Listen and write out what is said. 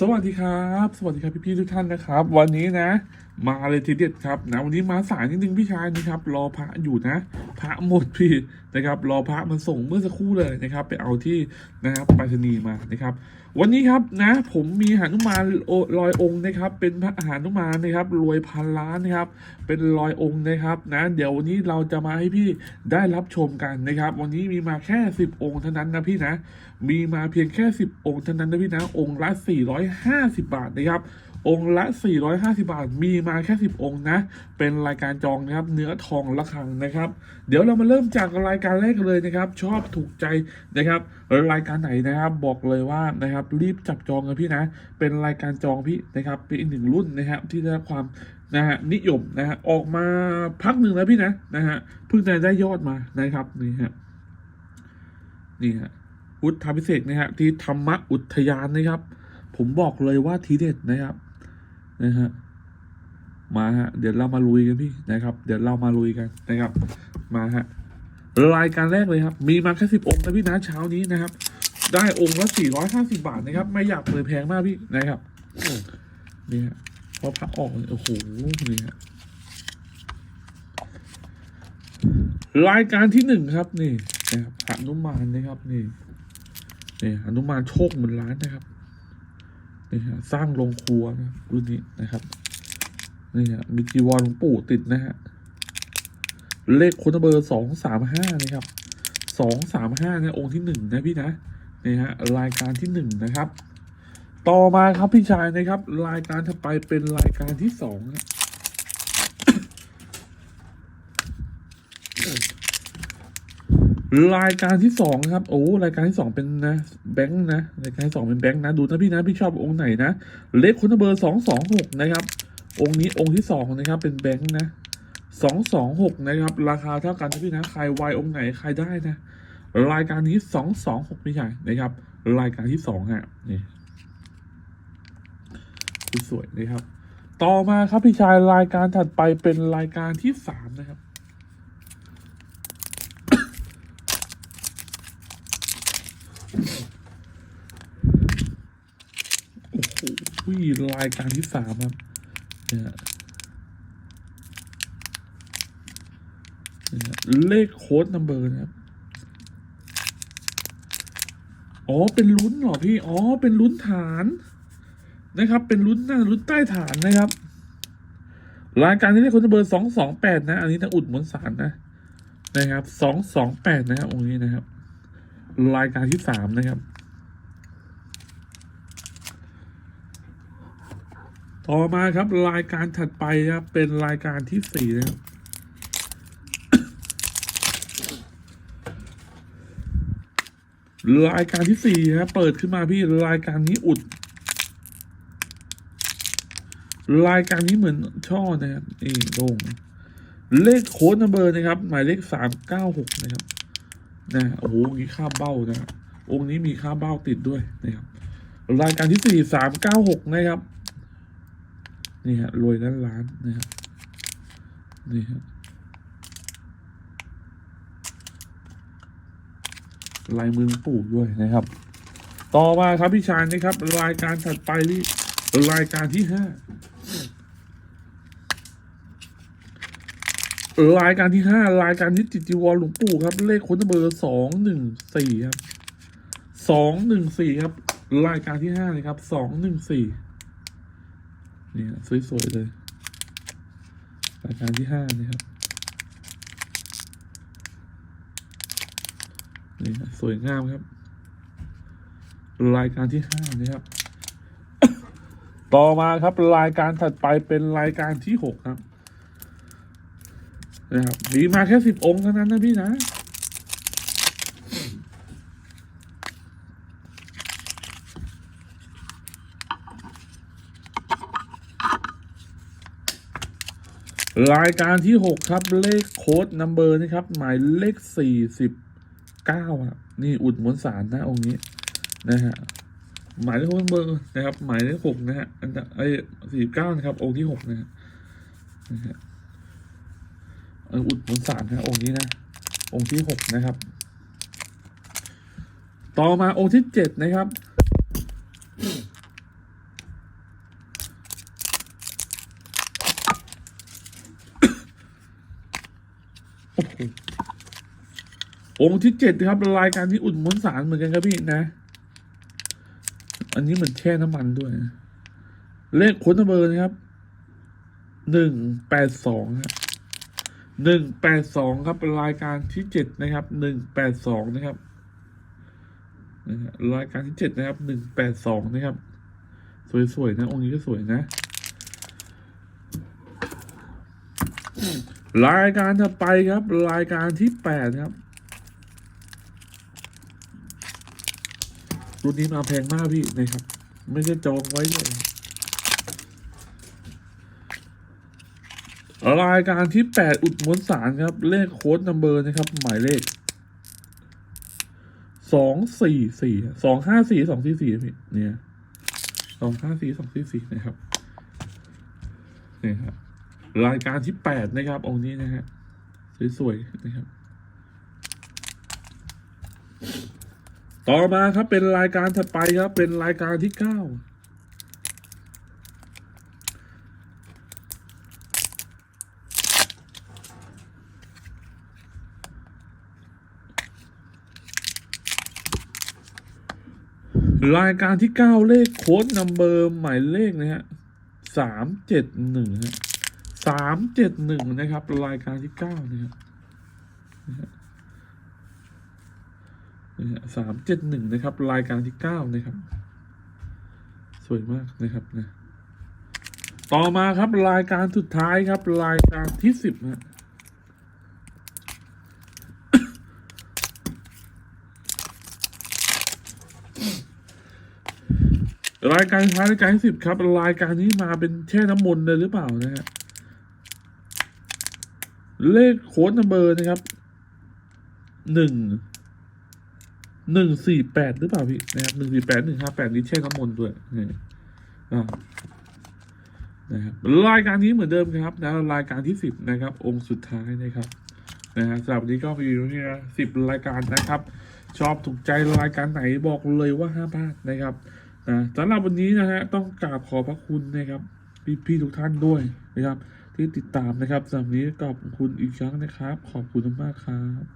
สวัสดีครับ สวัสดีครับพี่ๆทุกท่านนะครับ วันนี้นะ มาเลยทีเด็ดครับนะวันนี้มาสายนิดนึงพี่ชายนะครับ รอพระอยู่นะ พระหมดพี่นะครับ รอพระมันส่งเมื่อสักครู่เลยนะครับ ไปเอาที่นะครับไปรษณีย์มานะครับ วันนี้ครับนะ ผมมีหานุมานลอยองค์นะครับ เป็นพระหานุมานนะครับ รวยพันล้านนะครับ เป็นรอยองค์นะครับนะ เดี๋ยววันนี้เราจะมาให้พี่ได้รับชมกันนะครับ วันนี้มีมาแค่สิบองค์เท่านั้นนะพี่นะ มีมาเพียงแค่ 10 องค์เท่านั้นนะพี่นะ องค์ละ450 บาทนะครับ องค์ละ 450 บาท มีมาแค่ 10 องค์นะ เป็นรายการจองนะครับ เนื้อทองละคังนะครับ เดี๋ยวเรามาเริ่มจากรายการแรกเลยนะครับ ชอบถูกใจนะครับ รายการไหนนะครับ บอกเลยว่านะครับ รีบจับจองกันพี่นะ เป็นรายการจองพี่นะครับ เป็นอีกหนึ่งรุ่นนะครับ ที่ได้ความนะฮะนิยมนะฮะ ออกมาพักหนึ่งแล้วพี่นะนะฮะ เพิ่งจะได้ยอดมานะครับนี่ฮะ นี่ฮะพุทธพิเศษนะฮะที่ธรรมอุทยานนะครับ ผมบอกเลยว่าทีเด็ดนะครับ นะฮะมาฮะเดี๋ยวเรามาลุยกันพี่นะครับ เดี๋ยวเรามาลุยกันนะครับ มาฮะรายการแรกเลยครับ มีมาแค่สิบองค์นะพี่นะเช้านี้นะครับ ได้องค์ละสี่ร้อยห้าสิบาทนะครับ ไม่อยากเปิดแพงมากพี่นะครับนี่ฮะพอพักออกโอ้โหนี่ฮะรายการที่หนึ่งครับนี่นะครับหนุมานนะครับนี่นี่อนุมานโชคหมื่นล้านนะครับ นี่ฮะสร้างโรงครัวนะรุ่นนี้นะครับนี่ฮะมีจีวรหลวงปู่ติดนะฮะเลขคนเบอร์สองสามห้านะครับสองสามห้าเนี่ยองค์ที่หนึ่งนะพี่นะนี่ฮะรายการที่หนึ่งนะครับ ต่อมาครับพี่ชายนะครับ รายการถัดไปเป็นรายการที่สองนะ รายการที่สองครับโอ้รายการที่สองเป็นนะแบงค์นะรายการที่สองเป็นแบงค์นะดูนะพี่นะพี่ชอบองค์ไหนนะเลขคุณเบอร์สองสองหกนะครับ องค์นี้องค์ที่สองนะครับเป็นแบงค์นะสองสองหกนะครับ ราคาเท่ากันนะพี่นะใครวายองค์ไหนใครได้นะรายการนี้สองสองหกพี่ชายนะครับ รายการที่สองฮะนี่สวยนะครับ ต่อมาครับพี่ชายรายการถัดไปเป็นรายการที่สามนะครับ โอ้โหรายการที่สามครับเนี่ยเลขโค้ดนัมเบอร์นะครับ อ๋อ เป็นลุ้นเหรอพี่ อ๋อ เป็นลุ้นฐานนะครับ เป็นลุ้นหน้าลุ้นใต้ฐานนะครับ รายการที่เลขโค้ดนัมเบอร์สองสองแปดนะ อันนี้ต้องอุดมนสารนะ นะครับสองสองแปดนะครับองค์นี้นะครับ รายการที่สามนะครับ ต่อมาครับรายการถัดไปครับเป็นรายการที่สี่นะครับรายการที่สี่ครับเปิดขึ้นมาพี่รายการนี้อุด รายการนี้เหมือนช่อนะครับนี่โด่งเลขโค้ดนัมเบอร์นะครับ หมายเลขสามเก้าหกนะครับ นะโอ้โหมีค่าเบ้านะองค์นี้มีค่าเบ้าติดด้วยนะครับรายการที่สี่สามเก้าหกนะครับนี่ฮะรวยล้านล้านนะครับนี่ฮะลายมือปู่ด้วยนะครับ ต่อมาครับพี่ชายนะครับ รายการถัดไปนี่รายการที่ห้า รายการที่ห้ารายการที่จิตจีวรหลวงปู่ครับ เลขคนเบอร์สองหนึ่งสี่ครับสองหนึ่งสี่ครับ รายการที่ห้าเลยครับสองหนึ่งสี่นี่สวยๆเลย รายการที่ห้านี่ครับนี่สวยงามครับ รายการที่ห้านะครับ ต่อมาครับรายการถัดไปเป็นรายการที่หกครับ นะครับมีมาแค่สิบองค์เท่านั้นนะพี่นะรายการที่หกครับเลขโค้ดนัมเบอร์นะครับ หมายเลขสี่สิบเก้าครับนี่อุดหมนสารนะองค์นี้นะฮะหมายเลขโค้ดนัมเบอร์นะครับ หมายเลขหกนะฮะอันไอ้สี่เก้านะครับ องค์ที่หกนะฮะ เอออุดหนุนสารนะองค์นี้นะ องค์ที่หกนะครับ ต่อมาองค์ที่เจ็ดนะครับ องค์ที่เจ็ดนะครับรายการที่อุดหนุนสารเหมือนกันครับพี่นะ อันนี้เหมือนแช่น้ำมันด้วย เลขค้นเบอร์นะครับหนึ่งแปดสองครับ หนึ่งแปดสองครับรายการที่เจ็ดนะครับหนึ่งแปดสองนะครับรายการที่เจ็ดนะครับหนึ่งแปดสองนะครับ สวยๆนะองค์นี้ก็สวยนะ รายการถัดไปครับ รายการที่แปดครับรุ่นนี้มาแพงมากพี่นะครับ ไม่ใช่จองไว้เลย รายการที่ 8 อุดมวลสารครับ เลขโค้ดนัมเบอร์นะครับ หมายเลขสองสี่สี่สองห้าสี่สองสี่สี่พี่เนี่ยสองห้าสี่สองสี่สี่นะครับนี่ครับรายการที่ 8 นะครับ องค์นี้นะฮะสวยๆนะครับ ต่อมาครับเป็นรายการถัดไปครับ เป็นรายการที่ 9 รายการที่เก้าเลขโค้ดนัมเบอร์หมายเลขนะฮะสามเจ็ดหนึ่งฮะสามเจ็ดหนึ่งนะครับ รายการที่เก้านะครับสามเจ็ดหนึ่งนะครับรายการที่เก้านะครับ สวยมากนะครับนะต่อมาครับรายการสุดท้ายครับ รายการที่สิบฮะ รายการท้ายรายการที่สิบครับ รายการนี้มาเป็นแช่น้ำมนต์เลยหรือเปล่านะฮะเลขโค้ดนัมเบอร์นะครับหนึ่งหนึ่งสี่แปดหรือเปล่าพี่นะครับหนึ่งสี่แปดหนึ่งห้าแปดนี้แช่น้ำมนต์ด้วยนี่อ่านะครับรายการนี้เหมือนเดิมครับนะรายการที่สิบนะครับ องค์สุดท้ายนะครับนะฮะสำหรับนี้ก็มีอยู่ที่สิบรายการนะครับ ชอบถูกใจรายการไหนบอกเลยว่าห้าพลาดนะครับ นะสำหรับวันนี้นะฮะต้องกราบขอบพระคุณนะครับพี่พี่ๆทุกท่านด้วยนะครับ ที่ติดตามนะครับสำหรับนี้ขอบคุณอีกครั้งนะครับ ขอบคุณมากครับ